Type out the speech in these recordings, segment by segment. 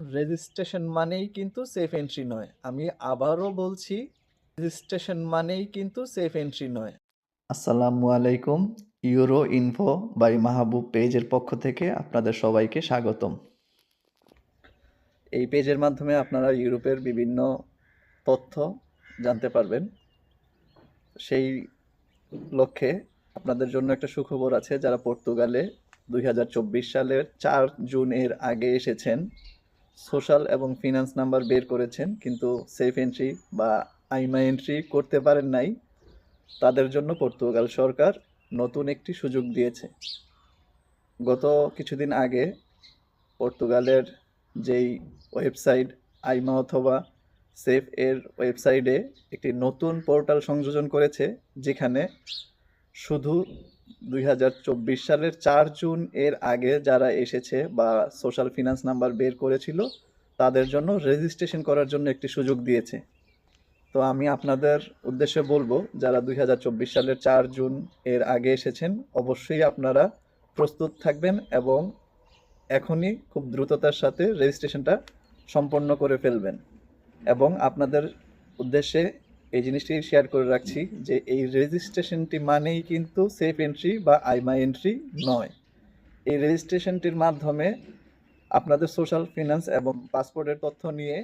Registration মানেই কিন্তু SEF entry নয়। আমি আবারও বলছি রেজিস্ট্রেশন মানেই কিন্তু সেফ এন্ট্রি নয়। আসসালামু আলাইকুম ইউরো ইনফো বাই মাহবুব পেজের পক্ষ থেকে আপনাদের সবাইকে স্বাগতম। এই পেজের মাধ্যমে আপনারা ইউরোপের বিভিন্ন তথ্য জানতে পারবেন। সেই লক্ষ্যে আপনাদের জন্য একটা সুখবর আছে, যারা পর্তুগালে দুই হাজার চব্বিশ সালের চার জুন এর আগে এসেছেন সোশ্যাল এবং ফিনান্স নাম্বার বের করেছেন, কিন্তু সেফ এন্ট্রি বা আইমা এন্ট্রি করতে পারেন নাই। তাদের জন্য পর্তুগাল সরকার নতুন একটি সুযোগ দিয়েছে। গত কিছুদিন আগে পর্তুগালের যেই ওয়েবসাইট আইমা অথবা সেফ এর ওয়েবসাইটে একটি নতুন পোর্টাল সংযোজন করেছে, যেখানে শুধু দুই হাজার চব্বিশ সালের চার জুন এর আগে যারা এসেছে বা সোশ্যাল ফিনান্স নাম্বার বের করেছিল, তাদের জন্য রেজিস্ট্রেশন করার জন্য একটি সুযোগ দিয়েছে। তো আমি আপনাদের উদ্দেশ্যে বলব, যারা দুই হাজার চব্বিশ সালের চার জুন এর আগে এসেছেন, অবশ্যই আপনারা প্রস্তুত থাকবেন এবং এখনই খুব দ্রুততার সাথে রেজিস্ট্রেশনটা সম্পন্ন করে ফেলবেন। এবং আপনাদের উদ্দেশ্যে এই জিনিসটি শেয়ার করে রাখছি যে এই রেজিস্ট্রেশনটি মানেই কিন্তু সেফ এন্ট্রি বা আইমা এন্ট্রি নয়। এই রেজিস্ট্রেশনটির মাধ্যমে আপনাদের সোশ্যাল ফিনান্স এবং পাসপোর্টের তথ্য নিয়ে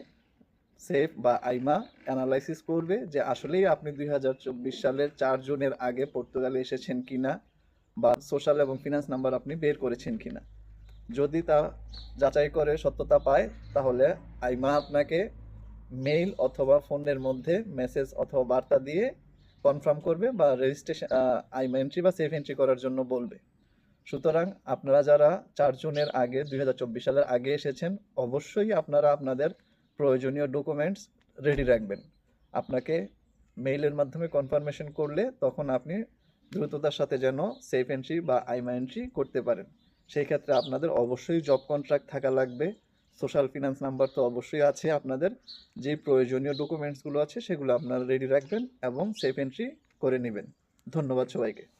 সেফ বা আইমা অ্যানালাইসিস করবে যে আসলেই আপনি দুই হাজার চব্বিশ সালের চার জুনের আগে পর্তুগালে এসেছেন কি না বা সোশ্যাল এবং ফিনান্স নাম্বার আপনি বের করেছেন কিনা। যদি তা যাচাই করে সত্যতা পায়, তাহলে আইমা আপনাকে মেইল অথবা ফোনের মধ্যে মেসেজ অথবা বার্তা দিয়ে কনফার্ম করবে বা রেজিস্ট্রেশন আই এন্ট্রি বা সেফ এন্ট্রি করার জন্য বলবে। সুতরাং আপনারা যারা চার জুনের আগে, দুই হাজার চব্বিশ সালের আগে এসেছেন, অবশ্যই আপনারা আপনাদের প্রয়োজনীয় ডকুমেন্টস রেডি রাখবেন। আপনাকে মেইলের মাধ্যমে কনফার্মেশন করলে তখন আপনি দ্রুততার সাথে যেন সেফ এন্ট্রি বা আইমা এন্ট্রি করতে পারেন। সেই ক্ষেত্রে আপনাদের অবশ্যই জব কন্ট্রাক্ট থাকা লাগবে। সোশ্যাল ফিনান্স নাম্বার তো অবশ্যই আছে আপনাদের। যে প্রয়োজনীয় ডকুমেন্টসগুলো আছে সেগুলো আপনারা রেডি রাখবেন এবং সেফ এন্ট্রি করে নেবেন। ধন্যবাদ সবাইকে।